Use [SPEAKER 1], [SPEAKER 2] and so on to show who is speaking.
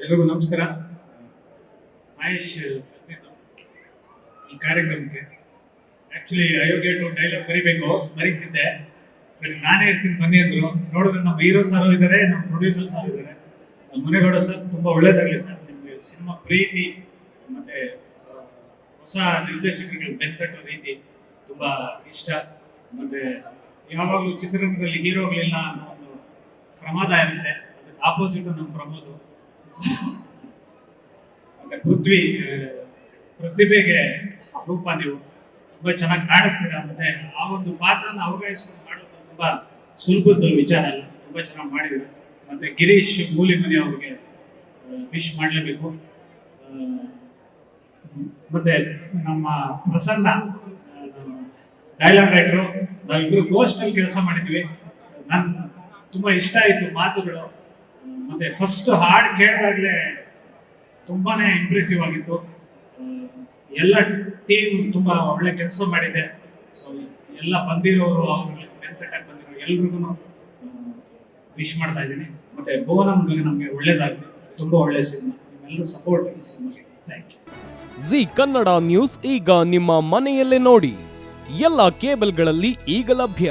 [SPEAKER 1] ಎಲ್ರಿಗೂ ನಮಸ್ಕಾರ. ಮಹೇಶ್ ಈ ಕಾರ್ಯಕ್ರಮಕ್ಕೆ. ಆಕ್ಚುಲಿ ಅಯೋಗ್ಯ ಡೈಲಾಗ್ ಬರಿಬೇಕು, ಬರೀತಿದ್ದೆ. ಸರಿ, ನಾನೇ ಇರ್ತೀನಿ, ಬನ್ನಿ ಅಂದ್ರು. ನೋಡಿದ್ರೆ ನಮ್ಮ ಹೀರೋ ಸರ್ ಇದ್ದಾರೆ ನಮ್ಮ ಪ್ರೊಡ್ಯೂಸರ್ ಸರ್ ಇದ್ದಾರೆ ನಮ್ಮ ಮುನೇಗೌಡ ಸರ್ ತುಂಬಾ ಒಳ್ಳೇದಾಗಲಿ ಸರ್ ನಿಮಗೆ ಸಿನಿಮಾ ಪ್ರೀತಿ, ಮತ್ತೆ ಹೊಸ ನಿರ್ದೇಶಕರಿಗೆ ಬೆಂತಟ್ಟೋ ರೀತಿ ತುಂಬಾ ಇಷ್ಟ. ಮತ್ತೆ, ಯಾವಾಗಲೂ ಚಿತ್ರರಂಗದಲ್ಲಿ ಹೀರೋಗಳಿಲ್ಲ ಅನ್ನೋ ಒಂದು ಪ್ರಮಾದ ಇರುತ್ತೆ. ಅದಕ್ಕೆ ಆಪೋಸಿಟ್ ನಮ್ಮ ಪ್ರಮೋದ್. ಮತ್ತೆ ಪೃಥ್ವಿ ಪ್ರತಿಭೆಗೆ ರೂಪ ನೀವು ತುಂಬಾ ಚೆನ್ನಾಗಿ ಕಾಣಿಸ್ತೀರಾ? ಮತ್ತೆ ಆ ಒಂದು ಪಾತ್ರನ ಅವಗಾಯಿಸ್ಕೊಂಡು ಮಾಡೋದು ತುಂಬಾ ಸುಲಭದ ವಿಚಾರ ಅಲ್ಲ. ತುಂಬಾ ಚೆನ್ನಾಗಿ ಮಾಡಿದ್ದೀರಾ. ಮತ್ತೆ ಗಿರೀಶ್ ಮೂಲಿಮನಿ ಅವ್ರಿಗೆ ವಿಶ್ ಮಾಡಲೇಬೇಕು. ಮತ್ತೆ ನಮ್ಮ ಪ್ರಸನ್ನ ಡೈಲಾಗ್ ರೈಟರು ನಾವಿಬ್ರು ಗೋಸ್ಟ್ ಅಲ್ಲಿ ಕೆಲಸ ಮಾಡಿದ್ವಿ. ನನ್ ತುಂಬಾ ಇಷ್ಟ ಆಯ್ತು ಮಾತುಗಳು. ಮತ್ತೆ ಫಸ್ಟ್ ಹಾಡ್ ಕೇಳಿದಾಗಲೇ ತುಂಬಾನೇ ಇಂಪ್ರೆಸಿವ್ ಆಗಿತ್ತು. ಎಲ್ಲ ಟೀಮ್ ತುಂಬಾ ಒಳ್ಳೆ ಕೆಲಸ ಮಾಡಿದೆ. ಸೊ ಎಲ್ಲ ಬಂದಿರೋರು ಅವ್ರಿಗೆ ಅಟ್ಯಾಕ್ ಬಂದಿರೋ ಎಲ್ರಿಗೂ ವಿಶ್ ಮಾಡ್ತಾ ಇದ್ದೀನಿ. ಮತ್ತೆ ಭುವನಮ್ಗೆ ನಮಗೆ ಒಳ್ಳೇದಾಗಲಿ. ತುಂಬಾ ಒಳ್ಳೆ ಸಿನಿಮಾ. ನಿಮ್ಮೆಲ್ಲರೂ ಸಪೋರ್ಟ್ ಈ ಸಿನಿಮಾಗೆ. Thank you
[SPEAKER 2] Zee Kannada news ಈಗ ನಿಮ್ಮ ಮನೆಯಲ್ಲೇ ನೋಡಿ. ಎಲ್ಲ ಕೇಬಲ್ಗಳಲ್ಲಿ ಈಗ ಲಭ್ಯ.